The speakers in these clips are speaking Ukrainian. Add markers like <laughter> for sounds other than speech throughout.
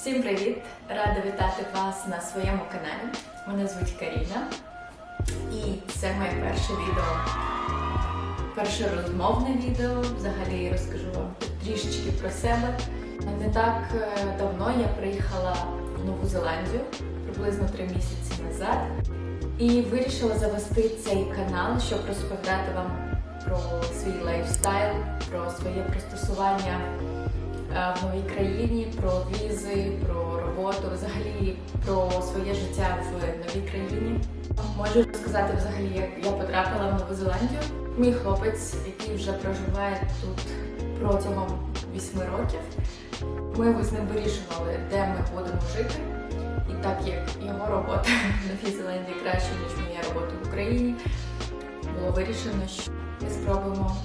Всім привіт! Рада вітати вас на своєму каналі. Мене звуть Каріна, і це моє перше відео, перше розмовне відео. Взагалі я розкажу вам трішечки про себе. Не так е, давно я приїхала в Нову Зеландію, приблизно три місяці назад, і вирішила завести цей канал, щоб розповідати вам про свій лайфстайл, про своє пристосування в новій країні, про візи, про роботу, взагалі про своє життя в новій країні. Можу розказати взагалі, як я потрапила в Нову Зеландію. Мій хлопець, який вже проживає тут протягом 8 років. Ми з ним вирішували, де ми будемо жити. І так як його робота <laughs> в Новій Зеландії краще, ніж моя робота в Україні, було вирішено, що ми спробуємо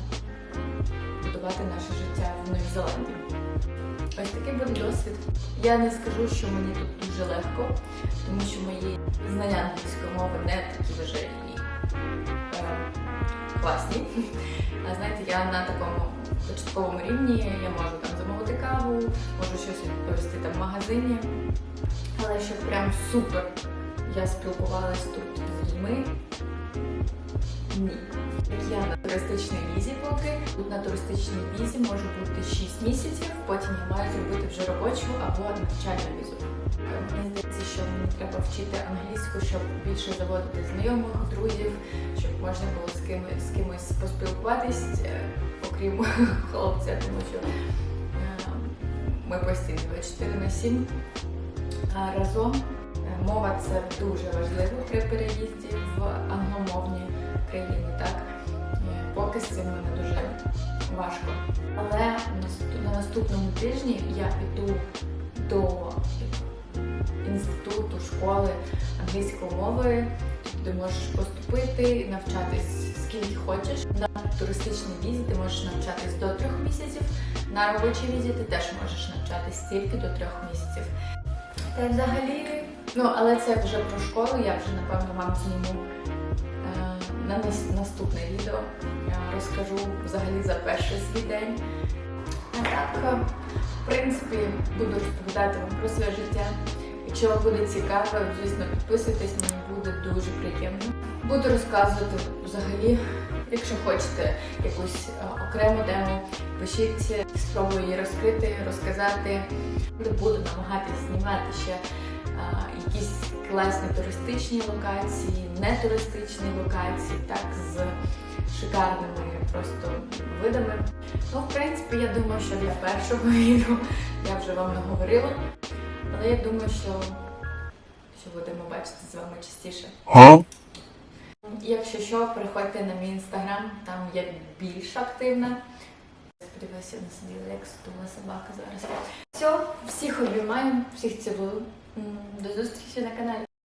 будувати наше життя в Новій Зеландії. Ось такий буде досвід. Я не скажу, що мені тут дуже легко, тому що мої знання англійської мови не такі вже е, класні. А знаєте, я на такому початковому рівні я можу там замовити каву, можу щось відповісти там в магазині. Але щоб прям супер я спілкувалась тут з людьми. Ні. Туристичній візі поки. Тут на туристичній візі може бути 6 місяців, потім я маю зробити вже робочу або навчальну візу. Мені здається, що мені треба вчити англійську, щоб більше заводити знайомих, друзів, щоб можна було з кимось, з кимось поспілкуватись, е, окрім <laughs> хлопця, тому що е, ми постійно 24 на 7 разом. Е, Мова це дуже важливо при переїзді в англомовні країни, так? Поки з цим мене дуже важко. Але на наступному тижні я піду до інституту, школи англійської мови, де можеш поступити, навчатись скільки хочеш. На туристичній візі ти можеш навчатись до трьох місяців. На робочій візі ти теж можеш навчатись тільки до трьох місяців. Та взагалі, ну але це вже про школу, я вже напевно вам зніму е, на нас- наступне відео. Я розкажу взагалі за перший свій день. А так, е, в принципі, буду розповідати вам про своє життя. Якщо вам буде цікаво, звісно, підписуйтесь, мені буде дуже приємно. Буду розказувати взагалі, якщо хочете якусь е, окрему тему, пишіть, спробую її розкрити, розказати. Буду намагатись знімати ще е, якісь класні туристичні локації, не туристичні локації, так з шикарними просто видами. Ну, в принципі, я думаю, що для першого відео я вже вам наговорила. Але я думаю, що, що будемо бачити з вами частіше. Якщо що, приходьте на мій інстаграм, там я більш активна. Сподіваюся, не сиділа як стула собака зараз. Все, всіх обіймаю, всіх цілую. До зустрічі на каналі.